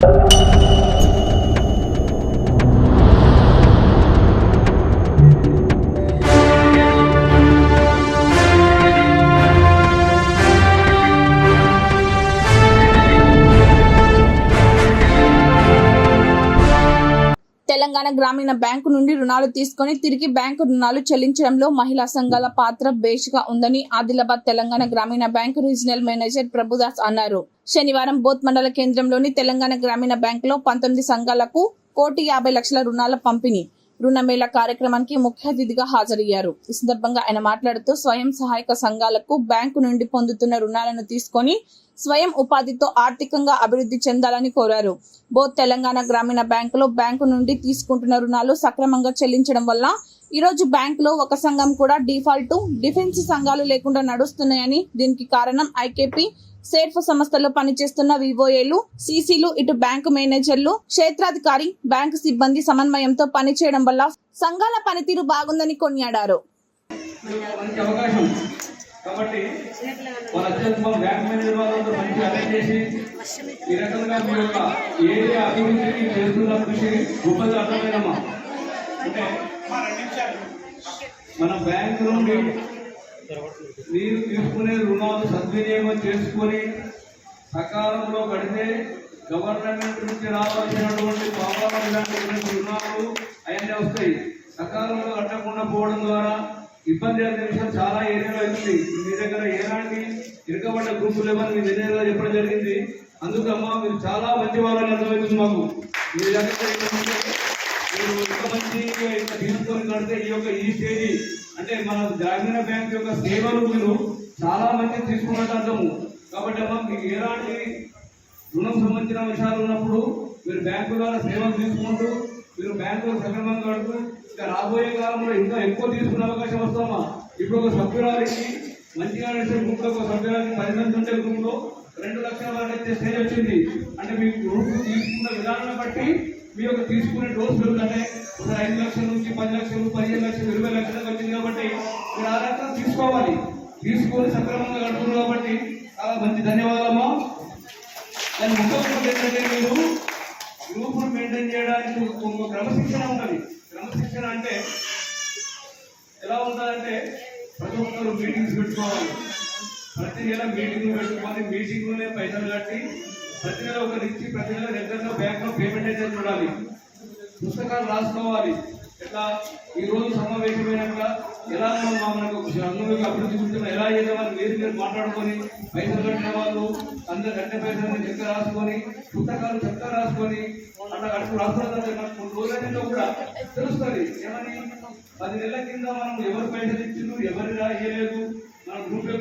you. Telangana గ్రామీణ bank నుండి రుణాలు తీసుకొని తిరిగి బ్యాంకు రుణాలు చెల్లించడంలో మహిళా సంఘాల పాత్ర బేషిగా ఉందని ఆదిలాబాద్ తెలంగాణ గ్రామీణ బ్యాంకు రీజనల్ మేనేజర్ ప్రభుదాస్ అన్నారు. శనివారం బోత్ మండల కేంద్రంలోని తెలంగాణ గ్రామీణ బ్యాంకులో పంతొమ్మిది సంఘాలకు కోటి యాభై లక్షల రుణాల పంపిణీ. రుణమేళ కార్యక్రమానికి ముఖ్య అతిథిగా హాజరయ్యారు. ఈ సందర్భంగా ఆయన మాట్లాడుతూ స్వయం సహాయక సంఘాలకు బ్యాంకు నుండి పొందుతున్న రుణాలను తీసుకొని స్వయం ఉపాధితో ఆర్థికంగా అభివృద్ధి చెందాలని కోరారు. బోత్ తెలంగాణ గ్రామీణ బ్యాంకులో బ్యాంకు నుండి తీసుకుంటున్న రుణాలు సక్రమంగా చెల్లించడం వల్ల ఈరోజు రోజు బ్యాంకులో ఒక సంఘం కూడా డిఫాల్ట్ డిఫెన్స్ సంఘాలు లేకుండా నడుస్తున్నాయని దీనికి కారణం ఐకేపీ సేర్ఫ్ సంస్థలో పనిచేస్తున్న వివోఏలు సీసీలు ఇటు బ్యాంకు మేనేజర్లు క్షేత్రాధికారి బ్యాంకు సిబ్బంది సమన్వయంతో పనిచేయడం వల్ల సంఘాల పనితీరు బాగుందని కొనియాడారు. కాబట్టి మన అత్యంత బ్యాంక్ మేనేజర్ వాళ్ళతో మంచి అరేంజ్ చేసి ఈ రకంగా మీ యొక్క ఏరియా అభివృద్ధికి చేస్తున్న కృషి గొప్పది అర్థమైనమ్మా అంటే మన బ్యాంకు నుండి మీరు తీసుకునే రుణాలు సద్వినియోగం చేసుకొని సకాలంలో కడితే గవర్నమెంట్ నుంచి రావాల్సినటువంటి ఇలాంటి రుణాలు అవన్నీ వస్తాయి. సకాలంలో కట్టకుండా పోవడం ద్వారా ఇబ్బంది అనే విషయం చాలా ఏరియాలో అవుతుంది. మీ దగ్గర ఎలాంటి ఇరకబడ్డ గ్రూపులు లేవని మీ విజయంగా చెప్పడం జరిగింది. అందుకమ్మా మీరు చాలా మంచి వాళ్ళని అర్థమవుతుంది మాకు. మీ దగ్గర ఏంటంటే మీరు ఇంత మంచి ఇంత తీసుకొని కడితే ఈ యొక్క ఈ స్టేజీ అంటే మన గ్రామీణ బ్యాంక్ యొక్క సేవలు మీరు చాలా మంది తీసుకున్నట్టు అర్థము. కాబట్టి అమ్మ మీకు ఎలాంటి రుణం సంబంధించిన విషయాలు ఉన్నప్పుడు మీరు బ్యాంకు ద్వారా సేవలు తీసుకుంటూ మీరు బ్యాంకు సక్రమంగా కడుతూ ఇంకా రాబోయే కాలంలో ఇంకా ఎక్కువ తీసుకునే అవకాశం వస్తామా ఇప్పుడు ఒక సభ్యురాలికి మంచిగా నడిచే గ్రూప్లో ఒక పది మంది ఉండే గ్రూప్లో రెండు లక్షల వరకు అయితే స్టేజ్ వచ్చింది. అంటే మీ గ్రూప్ తీసుకున్న విధానాన్ని బట్టి మీ యొక్క తీసుకునే డోస్ పెరుగుతుంటే ఒక ఐదు లక్షల నుంచి పది లక్షలు పదిహేను లక్షలు ఇరవై లక్షలు వచ్చింది కాబట్టి మీరు ఆ రకంగా తీసుకోవాలి. తీసుకొని సక్రమంగా కడుతున్నారు కాబట్టి చాలా మంచి ధన్యవాదము. దాని ముఖ్యమంత్రి ఏంటంటే మీరు గ్రూపును మెయింటైన్ చేయడానికి క్రమశిక్షణ ఉంటుంది. క్రమశిక్షణ అంటే ఎలా ఉంటుందంటే ప్రతి ఒక్కరు మీటింగ్స్ పెట్టుకోవాలి. ప్రతి నెల మీటింగ్ పెట్టుకోవాలి. మీటింగ్లోనే పైసలు కట్టి ప్రతి నెల ఒక నుంచి ప్రతి నెల దగ్గరలో బ్యాంక్లో పేమెంట్ అయితే చూడాలి. పుస్తకాలు రాసుకోవాలి. ఇట్లా ఈరోజు రోజు సమావేశమైనాక ఎలా మనం మనకు? సంఘంలోకి అభివృద్ధి చూస్తున్నా ఎలా చేద్దామని మీరు మీరు మాట్లాడుకొని పైసలు కట్టిన వాళ్ళు అందరు కట్టిన పైసలు చెక్క రాసుకొని పుస్తకాలు చెక్క రాసుకొని అట్లా కట్టుకు రాసుకుంటే మనకు రోజులైనా కూడా తెలుస్తుంది. ఏమని? పది నెలల కింద మనం ఎవరు పైసలు ఇచ్చిండ్రు ఎవరు రాయలేదు మన గ్రూప్ యొక్క